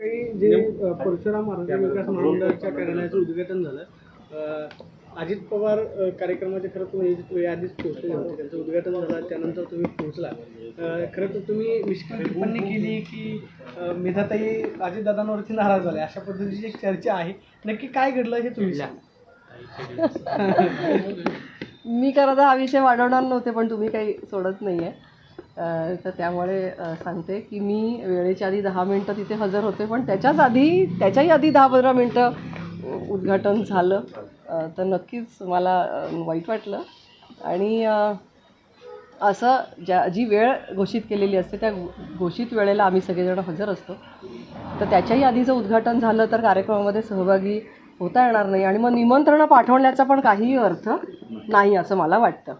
काही जे परशुराम महाराज विकास महामंडळाच्या कार्यालयाचं उद्घाटन झालं. अ, अजित पवार कार्यक्रमाचे खरं तुम्ही याआधीच पोहोचले होते त्यांचं उद्घाटन झालं त्यानंतर तुम्ही पोहोचला. खरं तर तुम्ही मिश्किल टिप्पणी केली की मेधाताई अजितदादांवरती नाराज झाले. अशा पद्धतीची एक चर्चा आहे. नक्की काय घडलं हे तुम्ही सांगा. मी खरं तर हा विषय वाढवणार नव्हते पण तुम्ही काही सोडत नाही आहे तर त्यामुळे सांगते की मी वेळेच्या आधी दहा मिनटं तिथे हजर होते पण त्याच्याच आधी त्याच्याही आधी दहा पंधरा मिनटं उद्घाटन झालं. तर नक्कीच मला वाईट वाटलं. आणि असं ज्या जी वेळ घोषित केलेली असते त्या घोषित वेळेला आम्ही सगळेजण हजर असतो. तर त्याच्याही आधीचं उद्घाटन झालं तर कार्यक्रमामध्ये सहभागी होता येणार नाही. आणि मग निमंत्रणं पाठवण्याचा पण काहीही अर्थ नाही असं मला वाटतं.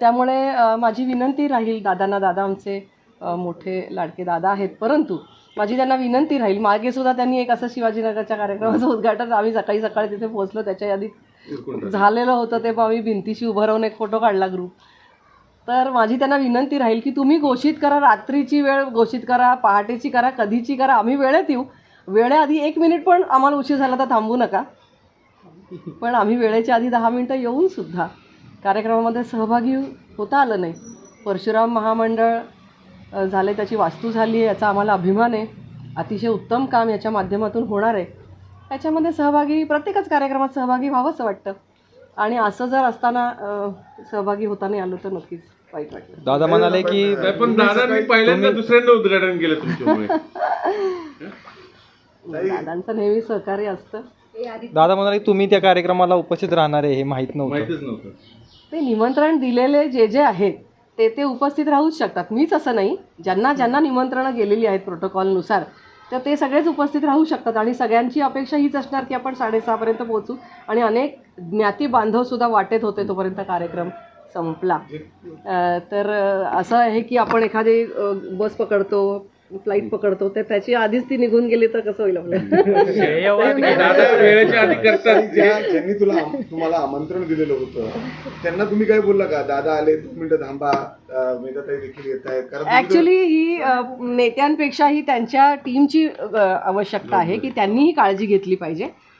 त्यामुळे माझी विनंती राहील दादांना. दादा आमचे मोठे लाडके दादा आहेत. परंतु माझी त्यांना विनंती राहील. मागे सुद्धा त्यांनी एक असं शिवाजीनगरच्या कार्यक्रमाचं उद्घाटन आम्ही सकाळी सकाळी तिथे पोहोचलो. त्याच्या आधी झालेलं होतं ते आम्ही भिंतीशी उभं राहून एक फोटो काढला ग्रुप तर माझी त्यांना विनंती राहील की तुम्ही घोषित करा रात्रीची वेळ घोषित करा पहाटेची करा कधीची करा. आम्ही वेळेत येऊ. वेळेआधी एक मिनिट पण आम्हाला उशीर झाला तर थांबू नका. पण आम्ही वेळेच्या आधी दहा मिनटं येऊन सुद्धा कार्यक्रमामध्ये सहभागी होता आलं नाही. परशुराम महामंडळ झाले त्याची वास्तू झाली आहे याचा आम्हाला अभिमान आहे. अतिशय उत्तम काम याच्या माध्यमातून होणार आहे. त्याच्यामध्ये सहभागी प्रत्येकच कार्यक्रमात सहभागी व्हावंसं वाटतं. आणि असं जर असताना सहभागी होता नाही आलो तर नक्कीच वाईट वाटतं. दादा म्हणाले की नाही, पण दादा मी पहिल्यांदा दुसऱ्यांदा उद्घाटन केलं तुमच्यामुळे. दादांचं नेहमी सहकार्य असतं. दादा म्हणाले की तुम्ही त्या कार्यक्रमाला उपस्थित राहणार आहे हे माहीत नव्हतं. माहितीच नव्हतं. ते निमंत्रण दिलेले जे जे आहेत ते ते उपस्थित राहूच शकतात. मीच असं नाही. ज्यांना ज्यांना निमंत्रणं गेलेली आहेत प्रोटोकॉलनुसार तर ते सगळेच उपस्थित राहू शकतात आणि सगळ्यांची अपेक्षा हीच असणार की आपण साडेसहापर्यंत पोहोचू आणि अनेक ज्ञाती बांधवसुद्धा वाटेत होते तोपर्यंत कार्यक्रम संपला. तर असं आहे की आपण एखादी बस पकडतो फ्लाईट पकडतो तर त्याची आधीच ती निघून गेली तर कसं होईल आपल्याला? दादा वेळेच्या आधी करतात ज्या ज्यांनी तुला तुम्हाला आमंत्रण दिलेलं होतं त्यांना तुम्ही काय बोलला का? दादा आले दोन मिनिटं थांबा. अं, मेधाताई देखील येत आहेत. कारण तुम्ही ऍक्च्युली ही अ, नेत्यांपेक्षा ही त्यांच्या टीमची अ, आवश्यकता आहे की त्यांनीही काळजी घेतली पाहिजे.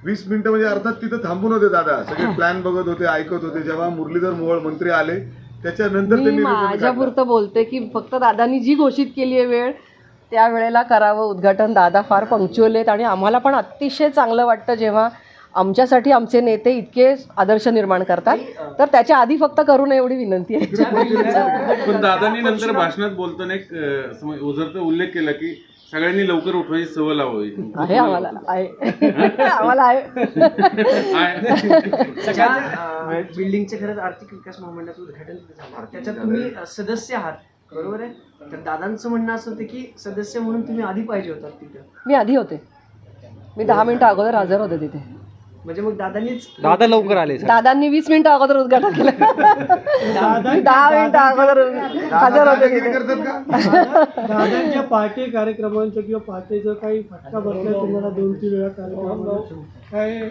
वीस मिनिटं म्हणजे अर्थात तिथं थांबून होते दादा. सगळे प्लॅन बघत होते ऐकत होते. जेव्हा मुरलीधर मोहोळ मंत्री आले त्याच्यानंतर मी त्यांनी रिबन माझ्या काढला. पुरतं बोलते की फक्त दादांनी जी घोषित केली आहे वेळ त्या वेळेला करावं उद्घाटन. दादा फार पंक्च्युअल आहेत आणि आम्हाला पण अतिशय चांगलं वाटतं जेव्हा आमच्यासाठी आमचे नेते इतके आदर्श निर्माण करतात. तर त्याच्या आधी फक्त करू नये एवढी विनंती आहे. पण दादांनी नंतर भाषणात बोलताना एक उल्लेख केला की सगळ्यांनी लवकर उठवायची सवय लावावी. आहे. आम्हाला आहे. आम्हाला बिल्डिंगचे खरंच आर्थिक विकास महामंडळाचं उद्घाटन झालं. त्याच्यात तुम्ही सदस्य आहात. बरोबर आहे? तर दादांचं म्हणणं असं होतं की सदस्य म्हणून तुम्ही आधी पाहिजे होतात तिथं. मी आधी होते. मी दहा मिनिटं अगोदर हजर होते तिथे. म्हणजे मग दादांनीच दादा लवकर आले सर. दादांनी वीस मिनिटं अगोदर उद्घाटन केलं. दहा मिनिटं अगोदर हजर होते. तिथे दादांच्या पहाटे कार्यक्रमांचं किंवा पहाटेचं काही फटका बसला तुम्हाला दोन तीन वेळा कार्यक्रम काय?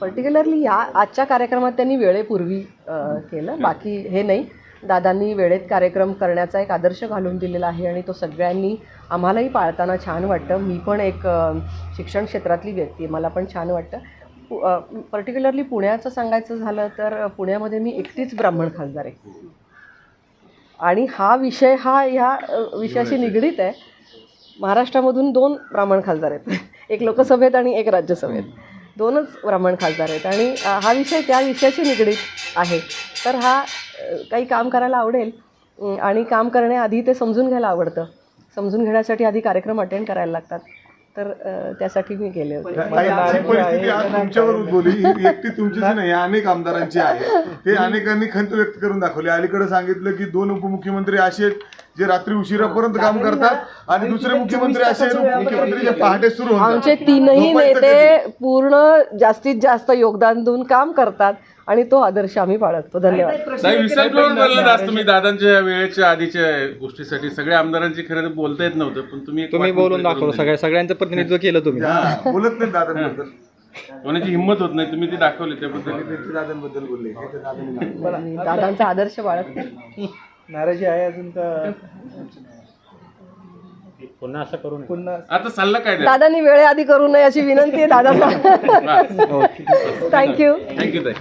पर्टिक्युलरली या आजच्या कार्यक्रमात त्यांनी वेळेपूर्वी अ, केलं. बाकी हे नाही. दादांनी वेळेत कार्यक्रम करण्याचा एक आदर्श घालून दिलेला आहे आणि तो सगळ्यांनी आम्हालाही पाळताना छान वाटतं. मी पण एक शिक्षण क्षेत्रातली व्यक्ती आहे. मला पण छान वाटतं. पर्टिक्युलरली पुण्याचं सांगायचं झालं तर पुण्यामध्ये मी एकटीच ब्राह्मण खासदार आहे. आणि हा विषय हा ह्या विषयाशी निगडीत आहे. महाराष्ट्रामधून दोन ब्राह्मण खासदार आहेत. एक लोकसभेत आणि एक राज्यसभेत. दोनच ब्राह्मण खासदार आहेत. आणि हा विषय त्या विषयाशी निगडीत आहे. तर हा काही काम करायला आवडेल. आणि काम करण्याआधी ते समजून घ्यायला आवडतं. समजून घेण्यासाठी आधी कार्यक्रम अटेंड करायला लागतात. तर त्यासाठी मी गेले होते. ताईंची परिस्थिती आज तुमच्यावर उद्भवली ही एकटी तुमचीच नाही अनेक आमदारांची आहे. ते अनेकांनी खंत व्यक्त करून दाखवली. अलीकडे सांगितलं की दोन उपमुख्यमंत्री असे आहेत जे रात्री उशिरापर्यंत काम करतात आणि दुसरे मुख्यमंत्री असे आहेत उपमुख्यमंत्री जे पहाटे सुरू आमचे. तीनही नेते पूर्ण जास्तीत जास्त योगदान देऊन काम करतात. आणि तो आदर्श आम्ही बाळगतो धन्यवाद. नाही विसरलो बोलला आज तुम्ही दादांच्या वेळेच्या आधीच्या गोष्टीसाठी. सगळ्या आमदारांची खरं तर बोलता येत नव्हतं पण तुम्ही एक तुम्ही वाट बोलून मोकळी दाखवलं करून सगळ्या सगळ्यांचं प्रतिनिधित्व केलं तुम्ही. हा, बोलत नाही दादांबद्दल. दिली. कोणाची हिंमत होत नाही तुम्ही ती दाखवली त्याबद्दल. ते दादांबद्दल बोलले हे दादांनी दादांचा आदर्श बाळगतो नाराजी आहे अजून का? आता सल्ला काय द्या दादांनी वेळेआधी करू नये अशी विनंती आहे दादांना. थँक्यू थँक्यू ताई.